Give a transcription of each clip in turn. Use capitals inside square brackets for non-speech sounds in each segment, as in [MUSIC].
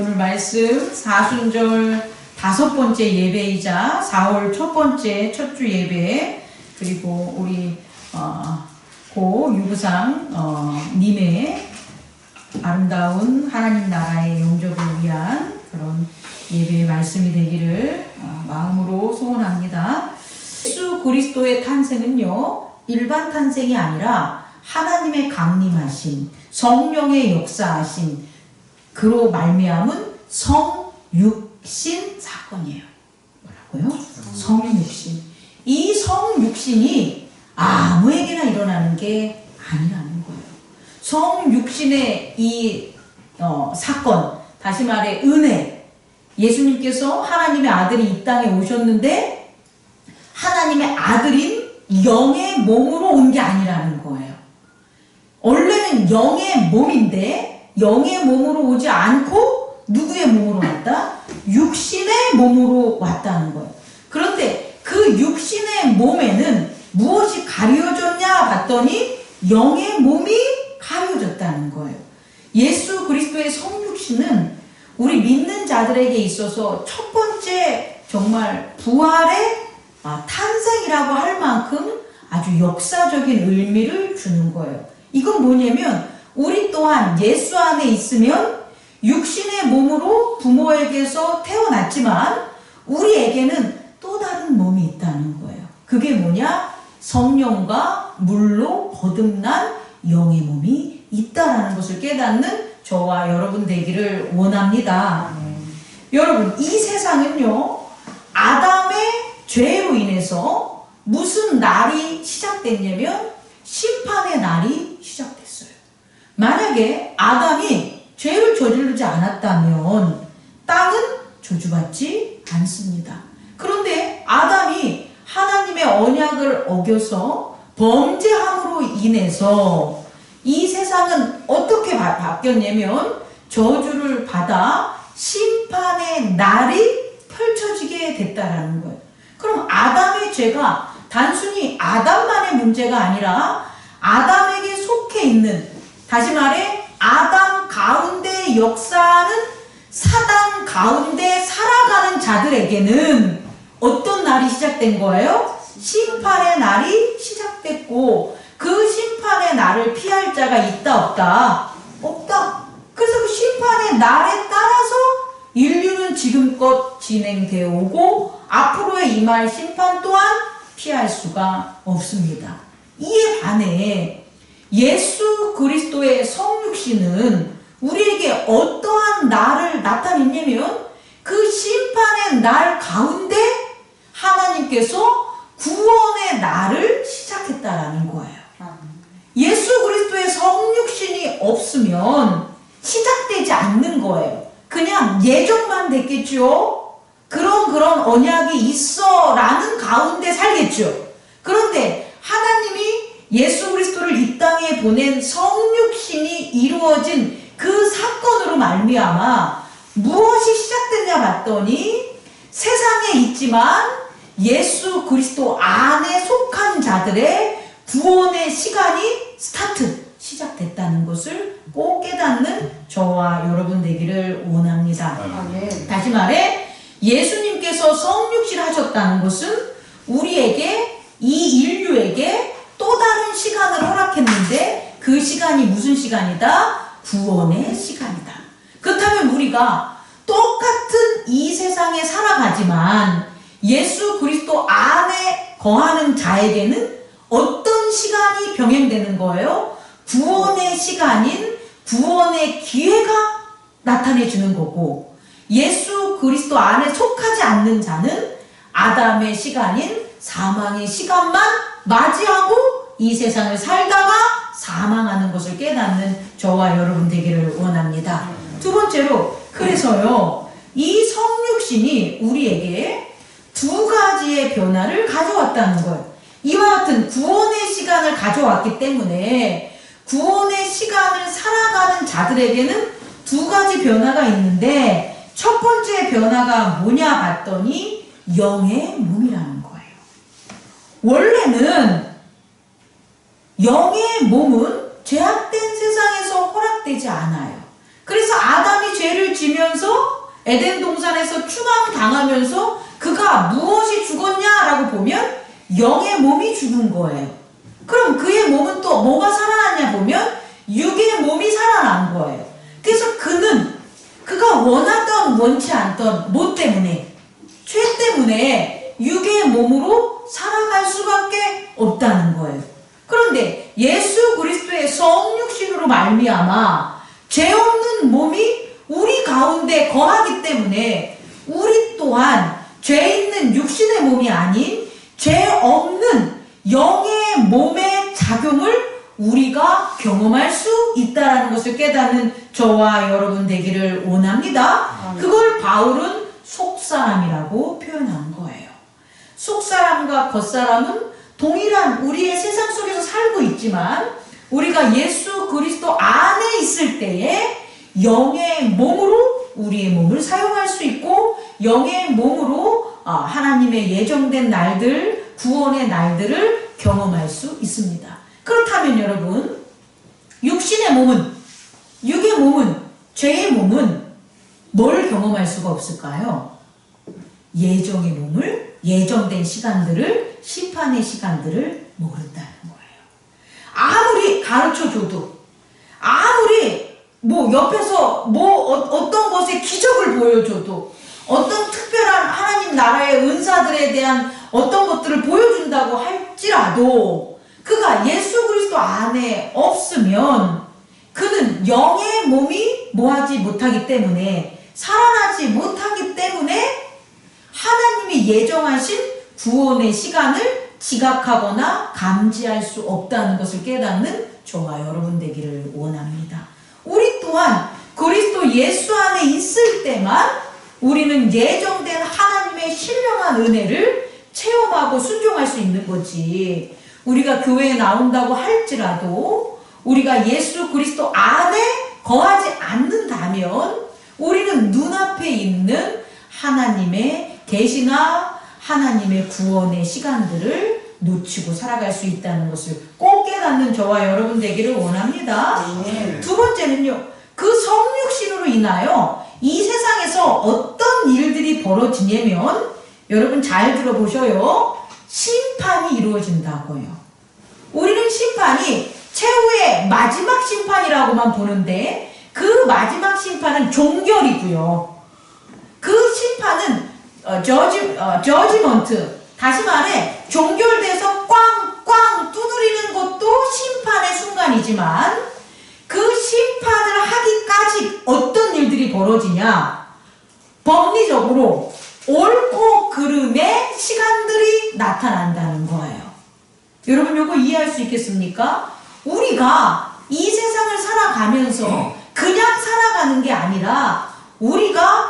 오늘 말씀 사순절 다섯 번째 예배이자 4월 첫 번째 첫 주 예배 그리고 우리 어, 고 유부상 어, 님의 아름다운 하나님 나라의 영접을 위한 그런 예배의 말씀이 되기를 어, 마음으로 소원합니다. 예수 그리스도의 탄생은요 일반 탄생이 아니라 하나님의 강림하신 성령의 역사하신 그로 말미암은 성육신 사건이에요. 뭐라고요? 성육신. 이 성육신이 아무에게나 일어나는 게 아니라는 거예요. 성육신의 이 어, 사건, 다시 말해 은혜. 예수님께서 하나님의 아들이 이 땅에 오셨는데 하나님의 아들인 영의 몸으로 온 게 아니라는 거예요. 원래는 영의 몸인데 영의 몸으로 오지 않고 누구의 몸으로 왔다? 육신의 몸으로 왔다는 거예요. 그런데 그 육신의 몸에는 무엇이 가려졌냐 봤더니 영의 몸이 가려졌다는 거예요. 예수 그리스도의 성육신은 우리 믿는 자들에게 있어서 첫 번째 정말 부활의 아, 탄생이라고 할 만큼 아주 역사적인 의미를 주는 거예요. 이건 뭐냐면 우리 또한 예수 안에 있으면 육신의 몸으로 부모에게서 태어났지만 우리에게는 또 다른 몸이 있다는 거예요. 그게 뭐냐? 성령과 물로 거듭난 영의 몸이 있다라는 것을 깨닫는 저와 여러분 되기를 원합니다. 여러분, 이 세상은요, 아담의 죄로 인해서 무슨 날이 시작됐냐면 심판의 날이 시작됐어요. 만약에 아담이 죄를 저지르지 않았다면 땅은 저주받지 않습니다. 그런데 아담이 하나님의 언약을 어겨서 범죄함으로 인해서 이 세상은 어떻게 바, 바뀌었냐면 저주를 받아 심판의 날이 펼쳐지게 됐다라는 거예요. 그럼 아담의 죄가 단순히 아담만의 문제가 아니라 아담에게 속해 있는 다시 말해 아담 가운데 역사하는 사단 가운데 살아가는 자들에게는 어떤 날이 시작된 거예요? 심판의 날이 시작됐고 그 심판의 날을 피할 자가 있다 없다? 없다. 그래서 그 심판의 날에 따라서 인류는 지금껏 진행되어 오고 앞으로의 임할 심판 또한 피할 수가 없습니다. 이에 반해 예수 그리스도의 성육신은 우리에게 어떠한 날을 나타냈냐면 그 심판의 날 가운데 하나님께서 구원의 날을 시작했다라는 거예요. 예수 그리스도의 성육신이 없으면 시작되지 않는 거예요. 그냥 예정만 됐겠죠. 그런 그런 언약이 있어라는 가운데 살겠죠. 그런데 하나님이 예수 그리스도를 이 땅에 보낸 성육신이 이루어진 그 사건으로 말미암아 무엇이 시작됐냐 봤더니 세상에 있지만 예수 그리스도 안에 속한 자들의 구원의 시간이 스타트 시작됐다는 것을 꼭 깨닫는 저와 여러분 되기를 원합니다. 다시 말해 예수님께서 성육신 하셨다는 것은 우리에게 이 인류에게 또 다른 시간을 허락했는데 그 시간이 무슨 시간이다? 구원의 시간이다. 그렇다면 우리가 똑같은 이 세상에 살아가지만 예수 그리스도 안에 거하는 자에게는 어떤 시간이 병행되는 거예요? 구원의 시간인 구원의 기회가 나타내 주는 거고 예수 그리스도 안에 속하지 않는 자는 아담의 시간인 사망의 시간만 맞이하고 이 세상을 살다가 사망하는 것을 깨닫는 저와 여러분 되기를 원합니다. 두 번째로 그래서요 이 성육신이 우리에게 두 가지의 변화를 가져왔다는 거예요. 이와 같은 구원의 시간을 가져왔기 때문에 구원의 시간을 살아가는 자들에게는 두 가지 변화가 있는데 첫 번째 변화가 뭐냐 봤더니 영의 몸이라는 거예요. 원래는 영의 몸은 죄악된 세상에서 허락되지 않아요. 그래서 아담이 죄를 지면서 에덴 동산에서 추방 당하면서 그가 무엇이 죽었냐라고 보면 영의 몸이 죽은 거예요. 그럼 그의 몸은 또 뭐가 살아났냐 보면 육의 몸이 살아난 거예요. 그래서 그는 그가 원하던 원치 않던 뭐 때문에 죄 때문에 육의 몸으로 살아갈 수밖에 없다는 거예요. 그런데 예수 그리스도의 성육신으로 말미암아 죄 없는 몸이 우리 가운데 거하기 때문에 우리 또한 죄 있는 육신의 몸이 아닌 죄 없는 영의 몸의 작용을 우리가 경험할 수 있다라는 것을 깨닫는 저와 여러분 되기를 원합니다. 그걸 바울은 속사람이라고 표현한 거예요. 속사람과 겉사람은 동일한 우리의 세상 속에서 살고 있지만 우리가 예수 그리스도 안에 있을 때에 영의 몸으로 우리의 몸을 사용할 수 있고 영의 몸으로 아, 하나님의 예정된 날들, 구원의 날들을 경험할 수 있습니다. 그렇다면 여러분, 육신의 몸은, 육의 몸은, 죄의 몸은 뭘 경험할 수가 없을까요? 예정의 몸을, 예정된 시간들을, 심판의 시간들을 모른다는 거예요. 아무리 가르쳐 줘도, 아무리 뭐 옆에서 뭐 어, 떤 것의 기적을 보여줘도, 어떤 특별한 하나님 나라의 은사들에 대한 어떤 것들을 보여준다고 할지라도, 그가 예수 그리스도 안에 없으면, 그는 영의 몸이 뭐하지 못하기 때문에, 살아나지 못하기 때문에, 하나님이 예정하신 구원의 시간을 지각하거나 감지할 수 없다는 것을 깨닫는 저와 여러분 되기를 원합니다. 우리 또한 그리스도 예수 안에 있을 때만 우리는 예정된 하나님의 신령한 은혜를 체험하고 순종할 수 있는 거지. 우리가 교회에 나온다고 할지라도 우리가 예수 그리스도 안에 거하지 않는다면 우리는 눈앞에 있는 하나님의 계시나 하나님의 구원의 시간들을 놓치고 살아갈 수 있다는 것을 꼭 깨닫는 저와 여러분 되기를 원합니다. 네. 두 번째는요, 그 성육신으로 인하여 이 세상에서 어떤 일들이 벌어지냐면, 여러분 잘 들어보셔요. 심판이 이루어진다고요. 우리는 심판이 최후의 마지막 심판이라고만 보는데, 그 마지막 심판은 종결이고요. 그 심판은 어, 저지, 어, 저지먼트. 다시 말해, 종결돼서 꽝꽝 두드리는 것도 심판의 순간이지만, 그 심판을 하기까지 어떤 일들이 벌어지냐? 법리적으로 옳고 그름의 시간들이 나타난다는 거예요. 여러분, 요거 이해할 수 있겠습니까? 우리가 이 세상을 살아가면서 그냥 살아가는 게 아니라, 우리가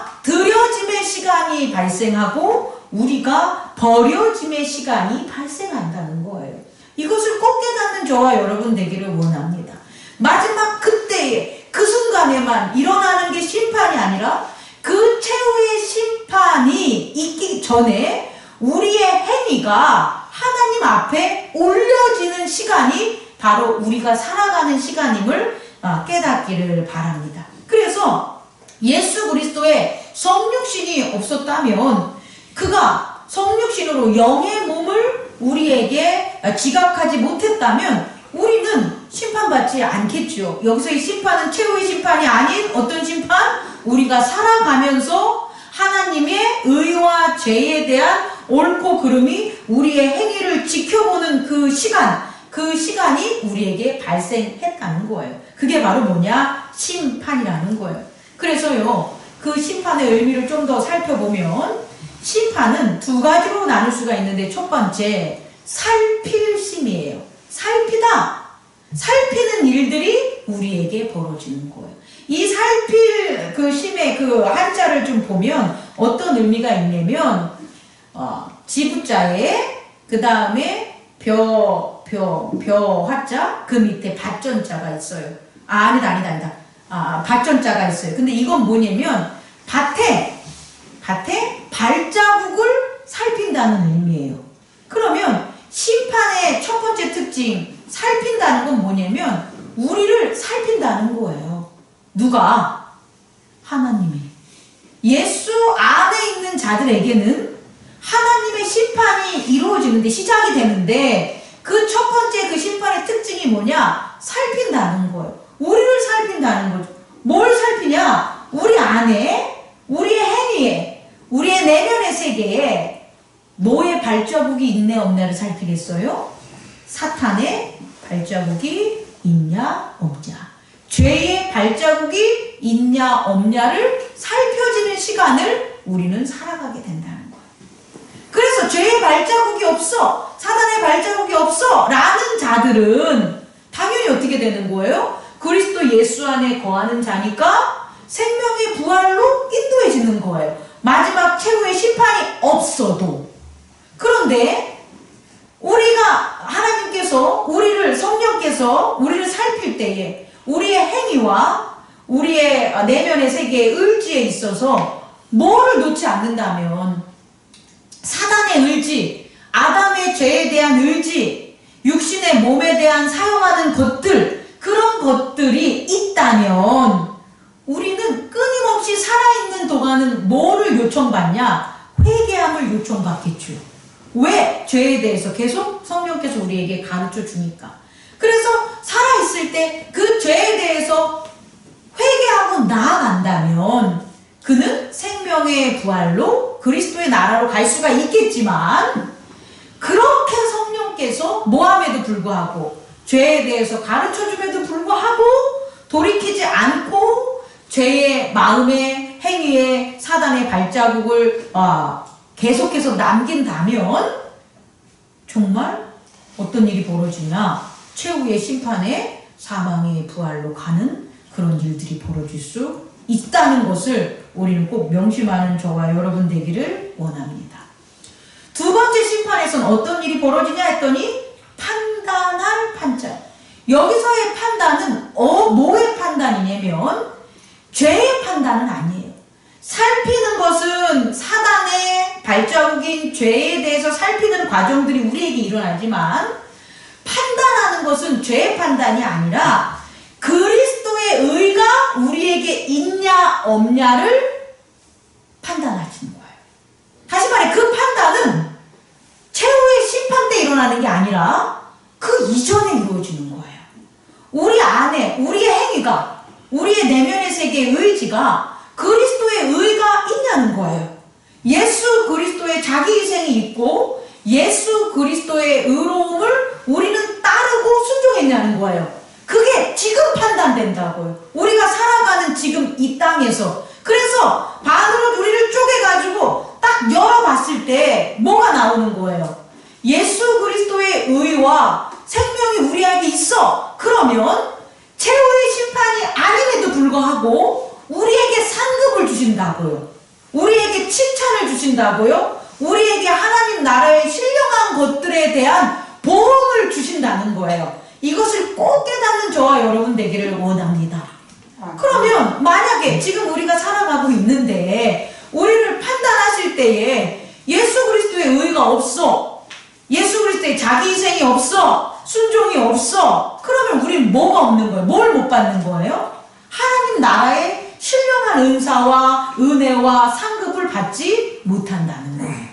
시간이 발생하고 우리가 버려짐의 시간이 발생한다는 거예요. 이것을 꼭 깨닫는 저와 여러분 되기를 원합니다. 마지막 그때에 그 순간에만 일어나는 게 심판이 아니라 그 최후의 심판이 있기 전에 우리의 행위가 하나님 앞에 올려지는 시간이 바로 우리가 살아가는 시간임을 아, 깨닫기를 바랍니다. 그래서 예수 그리스도의 성육신이 없었다면 그가 성육신으로 영의 몸을 우리에게 지각하지 못했다면 우리는 심판받지 않겠죠. 여기서의 심판은 최후의 심판이 아닌 어떤 심판? 우리가 살아가면서 하나님의 의와 죄에 대한 옳고 그름이 우리의 행위를 지켜보는 그 시간, 그 시간이 우리에게 발생했다는 거예요. 그게 바로 뭐냐? 심판이라는 거예요. 그래서요, 그 심판의 의미를 좀 더 살펴보면, 심판은 두 가지로 나눌 수가 있는데, 첫 번째, 살필 심이에요. 살피다. 살피는 일들이 우리에게 벌어지는 거예요. 이 살필 그 심의 그 한자를 좀 보면 어떤 의미가 있냐면, 어, 지부자에, 그 다음에 벼, 벼, 벼 화자, 그 밑에 밭전자가 있어요. 아, 아니다, 아니다, 아니다. 아, 밭전자가 있어요. 근데 이건 뭐냐면, 밭에, 밭에 발자국을 살핀다는 의미예요. 그러면 심판의 첫 번째 특징, 살핀다는 건 뭐냐면, 우리를 살핀다는 거예요. 누가? 하나님의 예수 안에 있는 자들에게는 하나님의 심판이 이루어지는데 시작이 되는데 그 첫 번째 그 심판의 특징이 뭐냐? 살핀다는 거예요. 우리를 살핀다는 거죠. 뭘 살피냐? 우리 안에, 우리의 행위에, 우리의 내면의 세계에 노의 발자국이 있네 없냐를 살피겠어요? 사탄의 발자국이 있냐 없냐. 죄의 발자국이 있냐 없냐를 살펴지는 시간을 우리는 살아가게 된다는 거예요. 그래서 죄의 발자국이 없어, 사단의 발자국이 없어 라는 자들은 당연히 어떻게 되는 거예요? 그리스도 예수 안에 거하는 자니까 생명의 부활로 인도해지는 거예요. 마지막 최후의 심판이 없어도. 그런데 우리가 하나님께서 우리를 성령께서 우리를 살필 때에 우리의 행위와 우리의 내면의 세계의 의지에 있어서 뭐를 놓지 않는다면 사단의 의지, 아담의 죄에 대한 의지, 육신의 몸에 대한 사용하는 것들, 그런 것들이 있다면 우리는 끊임없이 살아있는 동안은 뭐를 요청받냐? 회개함을 요청받겠죠. 왜? 죄에 대해서 계속 성령께서 우리에게 가르쳐 주니까. 그래서 살아있을 때 그 죄에 대해서 회개하고 나아간다면 그는 생명의 부활로 그리스도의 나라로 갈 수가 있겠지만 그렇게 성령께서 모함에도 불구하고 죄에 대해서 가르쳐 줌에도 불구하고 돌이키지 않고 죄의 마음의 행위에 사단의 발자국을 어, 계속해서 남긴다면 정말 어떤 일이 벌어지냐 최후의 심판에 사망의 부활로 가는 그런 일들이 벌어질 수 있다는 것을 우리는 꼭 명심하는 저와 여러분 되기를 원합니다. 두 번째 심판에서는 어떤 일이 벌어지냐 했더니 판자. 여기서의 판단은 어 뭐의 판단이냐면 죄의 판단은 아니에요. 살피는 것은 사단의 발자국인 죄에 대해서 살피는 과정들이 우리에게 일어나지만 판단하는 것은 죄의 판단이 아니라 그리스도의 의가 우리에게 있냐 없냐를 판단하시는 거예요. 다시 말해 그 판단은 최후의 심판 때 일어나는 게 아니라 그 이전에 이루어지는 거예요. 우리 안에 우리의 행위가 우리의 내면의 세계의 의지가 그리스도의 의가 있냐는 거예요. 예수 그리스도의 자기 희생이 있고 예수 그리스도의 의로움을 우리는 따르고 순종했냐는 거예요. 그게 지금 판단된다고요. 우리가 살아가는 지금 이 땅에서. 그래서 반으로 우리를 쪼개가지고 딱 열어봤을 때 뭐가 나오는 거예요? 예수 그리스도의 의와 생명이 우리에게 있어. 그러면 최후의 심판이 아님에도 불구하고 우리에게 상급을 주신다고요. 우리에게 칭찬을 주신다고요. 우리에게 하나님 나라의 신령한 것들에 대한 보험을 주신다는 거예요. 이것을 꼭 깨닫는 저와 여러분 되기를 원합니다. 그러면 만약에 지금 우리가 살아가고 있는데 우리를 판단하실 때에 예수 그리스도의 의가 없어. 예수 그리스도의 자기 희생이 없어. 순종이 없어. 그러면 우리는 뭐가 없는 거예요? 뭘 못 받는 거예요? 하나님 나라의 신령한 은사와 은혜와 상급을 받지 못한다는 거예요.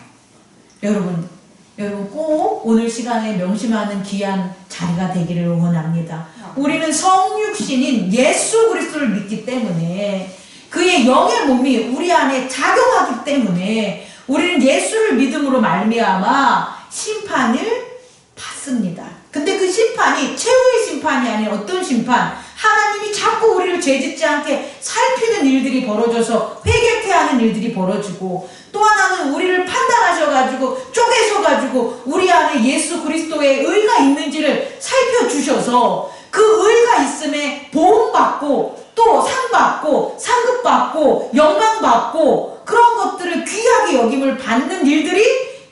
여러분, 여러분 꼭 오늘 시간에 명심하는 귀한 자리가 되기를 원합니다. 우리는 성육신인 예수 그리스도를 믿기 때문에 그의 영의 몸이 우리 안에 작용하기 때문에 우리는 예수를 믿음으로 말미암아 심판을 받습니다. 근데 그 심판이 최후의 심판이 아닌 어떤 심판? 하나님이 자꾸 우리를 죄짓지 않게 살피는 일들이 벌어져서 회개케 하는 일들이 벌어지고 또 하나는 우리를 판단하셔가지고 쪼개셔가지고 우리 안에 예수 그리스도의 의가 있는지를 살펴주셔서 그 의가 있음에 보험받고 또 상받고 상급받고 영광받고 그런 것들을 귀하게 여김을 받는 일들이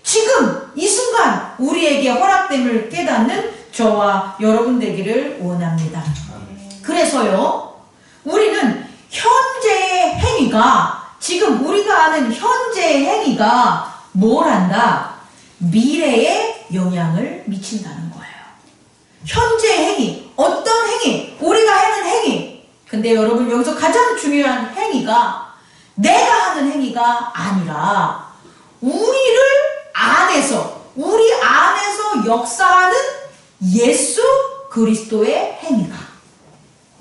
지금 이 순간 우리에게 허락됨을 깨닫는 저와 여러분 되기를 원합니다. 그래서요, 우리는 현재의 행위가, 지금 우리가 하는 현재의 행위가 뭘 한다? 미래에 영향을 미친다는 거예요. 현재 행위, 어떤 행위, 우리가 하는 행위, 근데 여러분 여기서 가장 중요한 행위가 내가 하는 행위가 아니라 우리를 안에서 우리 안에서 역사하는 예수 그리스도의 행위가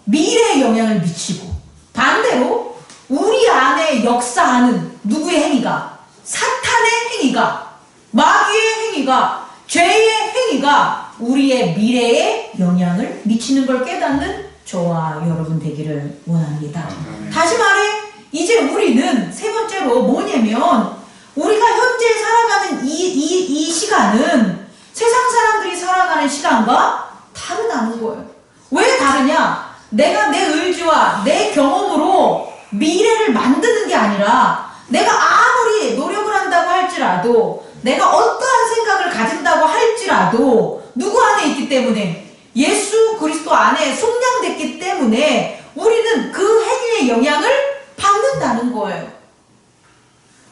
미래에 영향을 미치고 반대로 우리 안에 역사하는 누구의 행위가? 사탄의 행위가? 마귀의 행위가? 죄의 행위가 우리의 미래에 영향을 미치는 걸 깨닫는 저와 여러분 되기를 원합니다. 다시 말해 이제 우리는 세 번째로 뭐냐면 우리가 현재 살아가는 이, 이, 이 시간은 세상 사람들이 살아가는 시간과 다르다는 거예요. 왜 다르냐? 내가 내 의지와 내 경험으로 미래를 만드는 게 아니라 내가 아무리 노력을 한다고 할지라도 내가 어떠한 생각을 가진다고 할지라도 누구 안에 있기 때문에 예수 그리스도 안에 속량됐기 때문에 우리는 그 행위의 영향을 받는다는 거예요.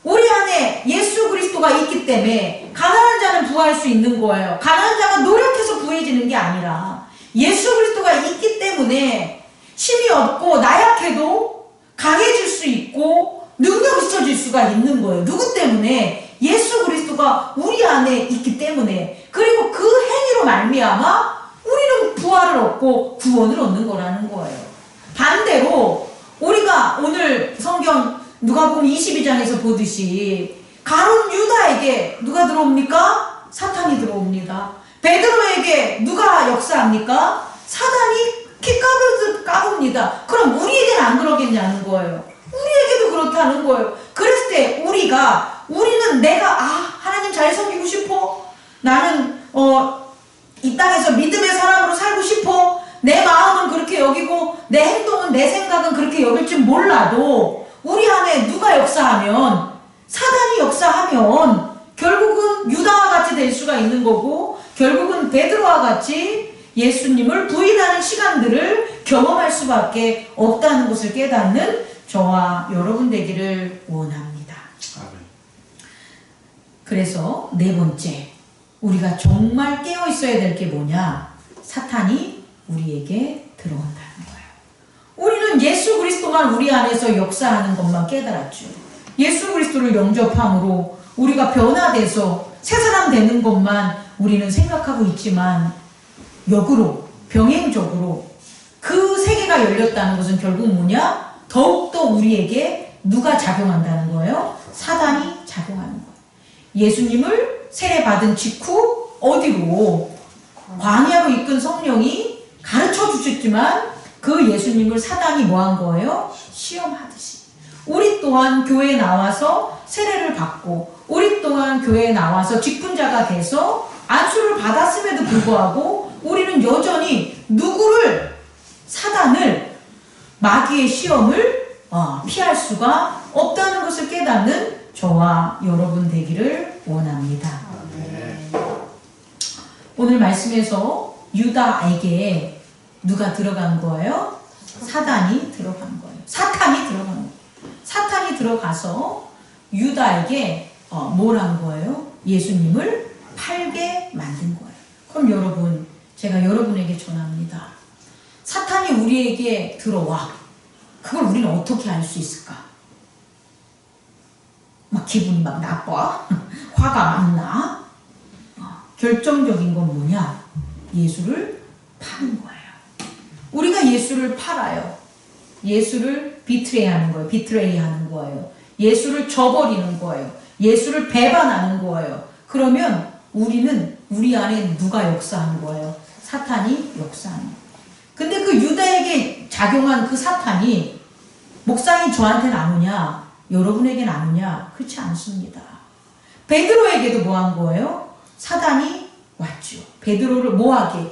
우리 안에 예수 그리스도가 있기 때문에 가난한 자는 부할 수 있는 거예요. 가난한 자가 노력해서 부해지는 게 아니라 예수 그리스도가 있기 때문에 힘이 없고 나약해도 강해질 수 있고 능력 있어질 수가 있는 거예요. 누구 때문에? 예수 그리스도가 우리 안에 있기 때문에 그리고 그 행위로 말미암아 우리는 부활을 얻고 구원을 얻는 거라는 거예요. 반대로 오늘 성경 누가복음 22장에서 보듯이 가론 유다에게 누가 들어옵니까? 사탄이 들어옵니다. 베드로에게 누가 역사합니까? 사단이 키 까불 까봅니다. 그럼 우리에게는 안 그러겠냐는 거예요. 우리에게도 그렇다는 거예요. 그랬을 때 우리가 우리는 내가 아 하나님 잘 섬기고 싶어. 나는 어 이 땅에서 믿음의 사람으로 살고 싶어. 내 마음은 그렇게 여기고 내 행동은 내 생각은 그렇게 여길지 몰라도 우리 안에 누가 역사하면 사단이 역사하면 결국은 유다와 같이 될 수가 있는 거고 결국은 베드로와 같이 예수님을 부인하는 시간들을 경험할 수밖에 없다는 것을 깨닫는 저와 여러분 되기를 원합니다. 아멘. 그래서 네 번째, 우리가 정말 깨어 있어야 될 게 뭐냐? 사탄이 우리에게 들어온다는 거예요. 우리는 예수 그리스도만 우리 안에서 역사하는 것만 깨달았죠. 예수 그리스도를 영접함으로 우리가 변화돼서 새 사람 되는 것만 우리는 생각하고 있지만 역으로 병행적으로 그 세계가 열렸다는 것은 결국 뭐냐? 더욱더 우리에게 누가 작용한다는 거예요? 사단이 작용하는 거예요. 예수님을 세례 받은 직후 어디로 광야로 이끈 성령이 가르쳐 주셨지만 그 예수님을 사단이 뭐 한 거예요? 시험하듯이. 우리 또한 교회에 나와서 세례를 받고 우리 또한 교회에 나와서 직분자가 돼서 안수를 받았음에도 불구하고 우리는 여전히 누구를 사단을 마귀의 시험을 어, 피할 수가 없다는 것을 깨닫는 저와 여러분 되기를 원합니다. 오늘 말씀에서 유다에게 누가 들어간 거예요? 사단이 들어간 거예요. 사탄이 들어간 거예요. 사탄이 들어가서 유다에게 어, 뭘한 거예요? 예수님을 팔게 만든 거예요. 그럼 여러분, 제가 여러분에게 전합니다. 사탄이 우리에게 들어와. 그걸 우리는 어떻게 알 수 있을까? 막 기분이 막 나빠? [LAUGHS] 화가 막 나? 어, 결정적인 건 뭐냐? 예수를 파는 거예요. 우리가 예수를 팔아요. 예수를 비트레이 하는 거예요. 비트레이 하는 거예요. 예수를 저버리는 거예요. 예수를 배반하는 거예요. 그러면 우리는 우리 안에 누가 역사하는 거예요? 사탄이 역사하는 거예요. 근데 그 유다에게 작용한 그 사탄이 목사님 저한테 나누냐? 여러분에게 나누냐? 그렇지 않습니다. 베드로에게도 뭐 한 거예요? 사단이 왔죠. 베드로를 뭐하게?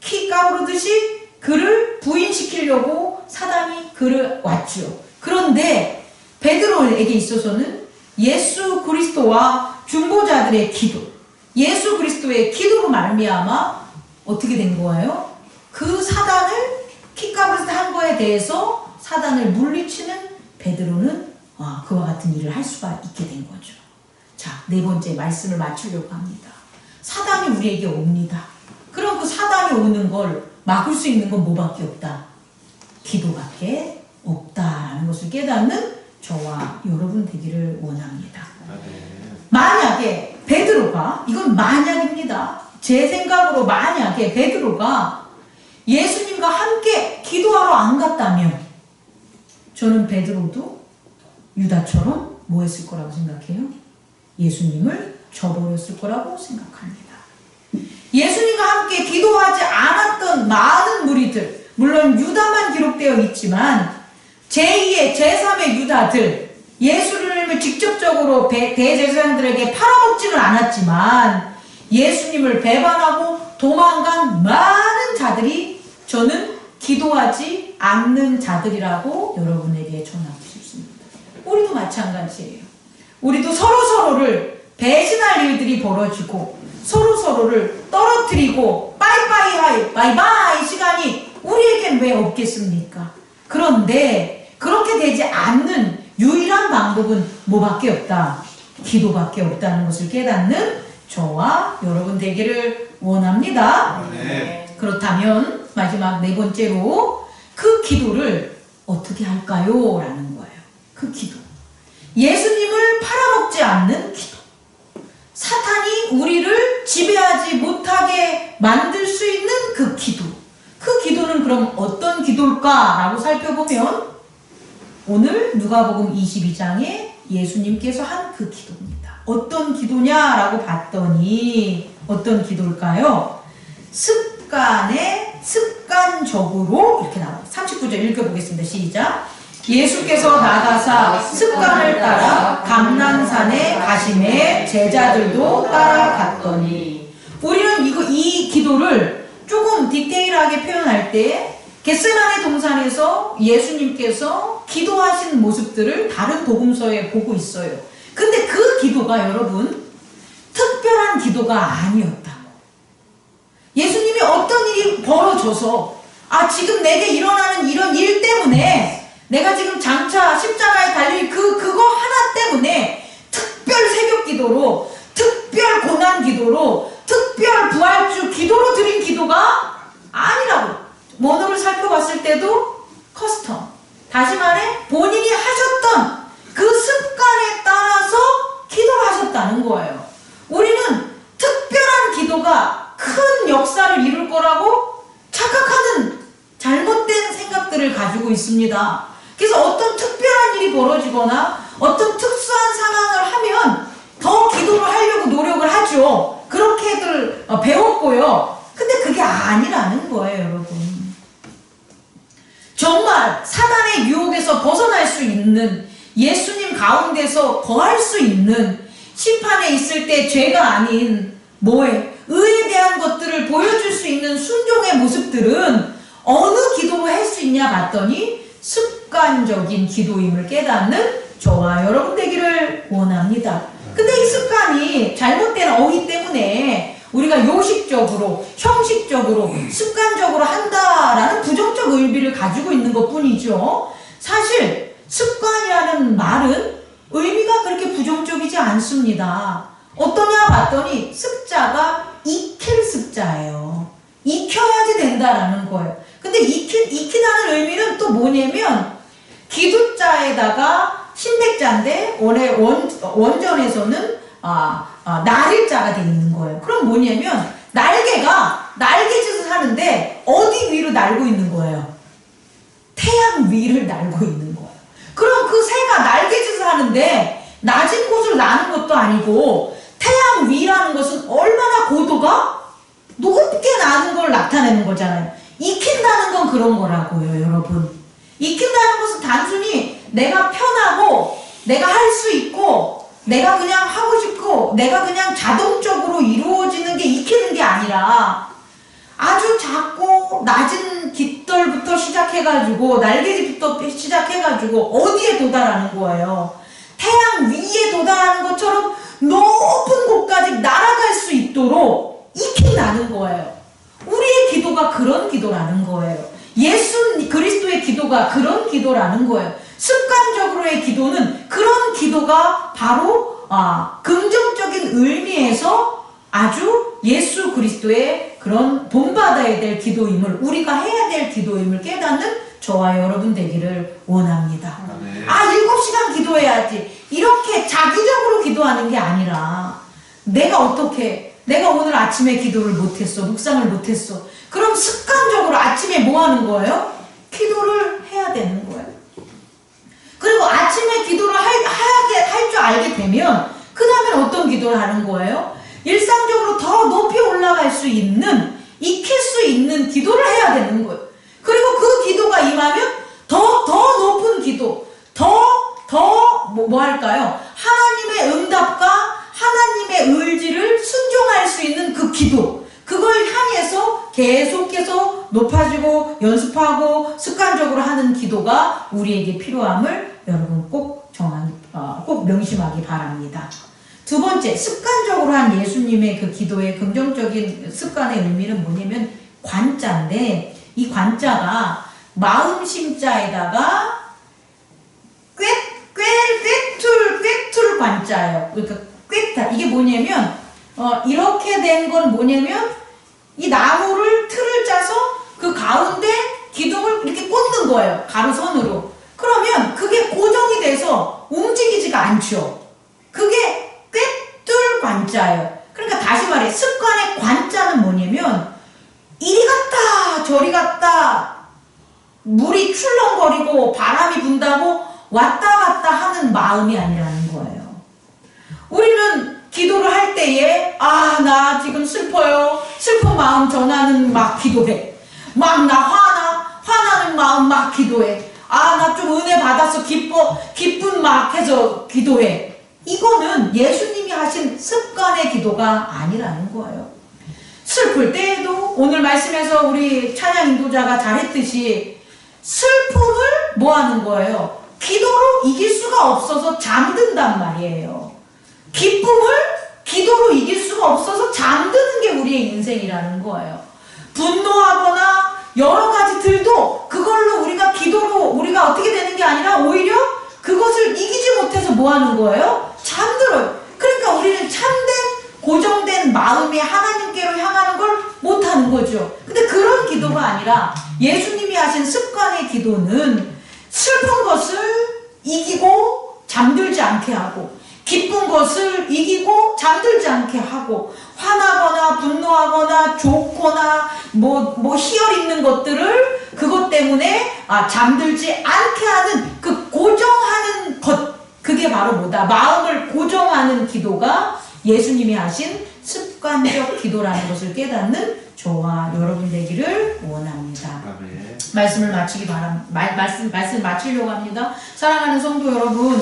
키 까부르듯이 그를 부인시키려고 사단이 그를 왔죠. 그런데 베드로에게 있어서는 예수 그리스도와 중보자들의 기도, 예수 그리스도의 기도로 말미암아 어떻게 된 거예요? 그 사단을 키 까부르듯 한 거에 대해서 사단을 물리치는 베드로는 아, 그와 같은 일을 할 수가 있게 된 거죠. 자, 네 번째 말씀을 맞추려고 합니다. 사단이 우리에게 옵니다. 그럼 그 사단이 오는 걸 막을 수 있는 건 뭐밖에 없다. 기도밖에 없다라는 것을 깨닫는 저와 여러분 되기를 원합니다. 만약에 베드로가 이건 만약입니다. 제 생각으로 만약에 베드로가 예수님과 함께 기도하러 안 갔다면 저는 베드로도 유다처럼 뭐 했을 거라고 생각해요? 예수님을 저버렸을 거라고 생각합니다. 예수님과 함께 기도하지 않았던 많은 무리들, 물론 유다만 기록되어 있지만 제2의 제3의 유다들 예수님을 직접적으로 배- 대제사장들에게 팔아먹지는 않았지만 예수님을 배반하고 도망간 많은 자들이 저는 기도하지 않는 자들이라고 여러분에게 전하고 싶습니다. 우리도 마찬가지예요. 우리도 서로 서로를 배신할 일들이 벌어지고 서로 서로를 떨어뜨리고 빠이빠이 하이 바이바이 시간이 우리에겐 왜 없겠습니까? 그런데 그렇게 되지 않는 유일한 방법은 뭐밖에 없다. 기도밖에 없다는 것을 깨닫는 저와 여러분 되기를 원합니다. 네. 그렇다면 마지막 네 번째로 그 기도를 어떻게 할까요? 라는 거예요. 그 기도. 예수님을 팔아먹지 않는 기도. 사탄이 우리를 지배하지 못하게 만들 수 있는 그 기도. 그 기도는 그럼 어떤 기도일까라고 살펴보면 오늘 누가복음 22장에 예수님께서 한 그 기도입니다. 어떤 기도냐라고 봤더니 어떤 기도일까요? 습관에 습관적으로 이렇게 나와요. 39절 읽어보겠습니다. 시작. 예수께서 나가사 습관을 따라 감난산에 가심에 제자들도 따라갔더니 우리는 이거 이 기도를 조금 디테일하게 표현할 때 겟세마네 동산에서 예수님께서 기도하신 모습들을 다른 복음서에 보고 있어요. 근데 그 기도가 여러분 특별한 기도가 아니었다고. 예수님이 어떤 일이 벌어져서 아 지금 내게 일어나는 이런 일 때문에 내가 지금 장차 십자가에 달릴 그 그거 하나 때문에 특별 새벽 기도로 특별 고난 기도로 특별 부활주 기도로 드린 기도가 아니라고 원어를 살펴봤을 때도 커스텀 다시 말해 본인이 하셨던 그 습관에 따라서 기도를 하셨다는 거예요. 우리는 특별한 기도가 큰 역사를 이룰 거라고 착각하는 잘못된 생각들을 가지고 있습니다. 그래서 어떤 특별한 일이 벌어지거나 어떤 특수한 상황을 하면 더 기도를 하려고 노력을 하죠. 그렇게들 어, 배웠고요. 근데 그게 아니라는 거예요, 여러분. 정말 사단의 유혹에서 벗어날 수 있는 예수님 가운데서 거할 수 있는 심판에 있을 때 죄가 아닌 뭐에 의에 대한 것들을 보여줄 수 있는 순종의 모습들은 어느 기도로 할 수 있냐 봤더니 습관적인 기도임을 깨닫는 저와 여러분 되기를 원합니다. 근데 이 습관이 잘못된 어휘 때문에 우리가 요식적으로, 형식적으로, 습관적으로 한다라는 부정적 의미를 가지고 있는 것 뿐이죠. 사실 습관이라는 말은 의미가 그렇게 부정적이지 않습니다. 어떠냐 봤더니 습자가 익힐 습자예요. 익혀야지 된다라는 거예요. 근데 익히, 익히다는 의미는 또 뭐냐면 기두자에다가 신백자인데 원래 원, 원전에서는 아, 아, 날일자가 돼 있는 거예요. 그럼 뭐냐면 날개가 날개짓을 하는데 어디 위로 날고 있는 거예요? 태양 위를 날고 있는 거예요. 그럼 그 새가 날개짓을 하는데 낮은 곳으로 나는 것도 아니고 태양 위라는 것은 얼마나 고도가 높게 나는 걸 나타내는 거잖아요. 익힌다는 건 그런 거라고요, 여러분. 익힌다는 것은 단순히 내가 편하고 내가 할 수 있고 내가 그냥 하고 싶고 내가 그냥 자동적으로 이루어지는 게 익히는 게 아니라 아주 작고 낮은 깃털부터 시작해가지고 날개짓부터 시작해가지고 어디에 도달하는 거예요. 태양 위에 도달하는 것처럼 높은 곳까지 날아갈 수 있도록 익힌다는 거예요. 우리의 기도가 그런 기도라는 거예요. 예수 그리스도의 기도가 그런 기도라는 거예요. 습관적으로의 기도는 그런 기도가 바로 아, 긍정적인 의미에서 아주 예수 그리스도의 그런 본받아야 될 기도임을 우리가 해야 될 기도임을 깨닫는 저와 여러분 되기를 원합니다. 아, 일곱 시간 기도해야지. 이렇게 자기적으로 기도하는 게 아니라, 내가 어떻게, 내가 오늘 아침에 기도를 못했어. 묵상을 못했어. 그럼 습관적으로 아침에 뭐 하는 거예요? 기도를 해야 되는 거예요. 그리고 아침에 기도를 할, 하게, 할줄 알게 되면, 그 다음엔 어떤 기도를 하는 거예요? 일상적으로 더 높이 올라갈 수 있는, 익힐 수 있는 기도를 해야 되는 거예요. 그리고 그 기도가 임하면 더, 더 높은 기도, 더, 더, 뭐, 뭐 할까요? 하나님의 응답과 하나님의 의지를 순종할 수 있는 그 기도, 그걸 향해서 계속해서 높아지고 연습하고 습관적으로 하는 기도가 우리에게 필요함을 여러분 꼭 정한, 어, 꼭 명심하기 바랍니다. 두 번째, 습관적으로 한 예수님의 그 기도의 긍정적인 습관의 의미는 뭐냐면 관자인데 이 관자가 마음 심자에다가 꿰, 꿰, 꿰툴, 꿰툴 관자예요. 그러니까 꿰다. 이게 뭐냐면, 어, 이렇게 된 건 뭐냐면, 이 나무를 틀을 짜서 그 가운데 기둥을 이렇게 꽂는 거예요. 가로선으로. 그러면 그게 고정이 돼서 움직이지가 않죠. 그게 꿰뚫 관자예요. 그러니까 다시 말해, 습관의 관자는 뭐냐면, 이리 갔다, 저리 갔다, 물이 출렁거리고 바람이 분다고 왔다 갔다 하는 마음이 아니라는 기도를 할 때에 아 나 지금 슬퍼요. 슬픈 마음 전하는 막 기도해. 막 나 화나 화나는 마음 막 기도해. 아 나 좀 은혜 받아서 기뻐 기쁜 막 해서 기도해. 이거는 예수님이 하신 습관의 기도가 아니라는 거예요. 슬플 때에도 오늘 말씀에서 우리 찬양 인도자가 잘했듯이 슬픔을 뭐 하는 거예요? 기도로 이길 수가 없어서 잠든단 말이에요. 기쁨을 기도로 이길 수가 없어서 잠드는 게 우리의 인생이라는 거예요. 분노하거나 여러 가지 들도 그걸로 우리가 기도로 우리가 어떻게 되는 게 아니라 오히려 그것을 이기지 못해서 뭐 하는 거예요? 잠들어요. 그러니까 우리는 참된 고정된 마음이 하나님께로 향하는 걸 못하는 거죠. 근데 그런 기도가 아니라 예수님이 하신 습관의 기도는 슬픈 것을 이기고 잠들지 않게 하고 기쁜 것을 이기고 잠들지 않게 하고 화나거나 분노하거나 좋거나 뭐, 뭐 희열 있는 것들을 그것 때문에 아, 잠들지 않게 하는 그 고정하는 것 그게 바로 뭐다 마음을 고정하는 기도가 예수님이 하신 습관적 기도라는 것을 깨닫는 저와 여러분 되기를 원합니다. 아멘. 말씀을 마치기 바람 말, 말씀 말씀 마치려고 합니다. 사랑하는 성도 여러분,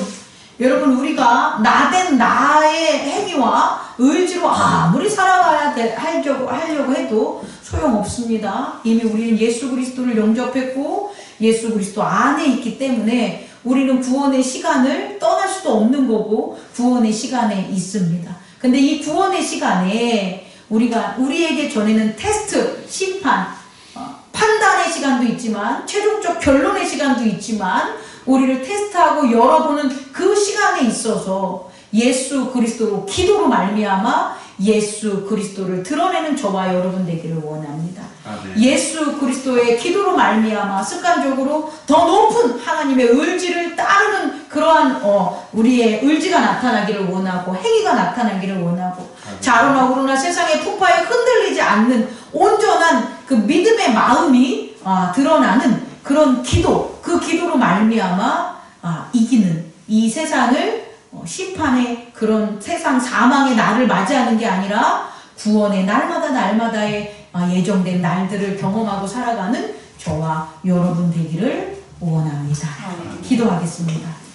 여러분 우리가 나된 나의 행위와 의지로 아무리 살아가야 돼, 하려고 하려고 해도 소용 없습니다. 이미 우리는 예수 그리스도를 영접했고 예수 그리스도 안에 있기 때문에 우리는 구원의 시간을 떠날 수도 없는 거고 구원의 시간에 있습니다. 근데 이 구원의 시간에 우리가 우리에게 전에는 테스트, 심판, 어, 판단의 시간도 있지만 최종적 결론의 시간도 있지만 우리를 테스트하고 열어보는 그 시간에 있어서 예수 그리스도로 기도로 말미암아 예수 그리스도를 드러내는 저와 여러분 되기를 원합니다. 아멘. 예수 그리스도의 기도로 말미암아 습관적으로 더 높은 하나님의 의지를 따르는 그러한 어, 우리의 의지가 나타나기를 원하고 행위가 나타나기를 원하고 아멘. 자로나 우로나 세상의 풍파에 흔들리지 않는 온전한 그 믿음의 마음이 아, 드러나는 그런 기도 그 기도로 말미암아 아, 이기는 이 세상을 어, 심판의 그런 세상 사망의 날을 맞이하는 게 아니라 구원의 날마다 날마다의 아, 예정된 날들을 경험하고 살아가는 저와 여러분 되기를 원합니다. 기도하겠습니다.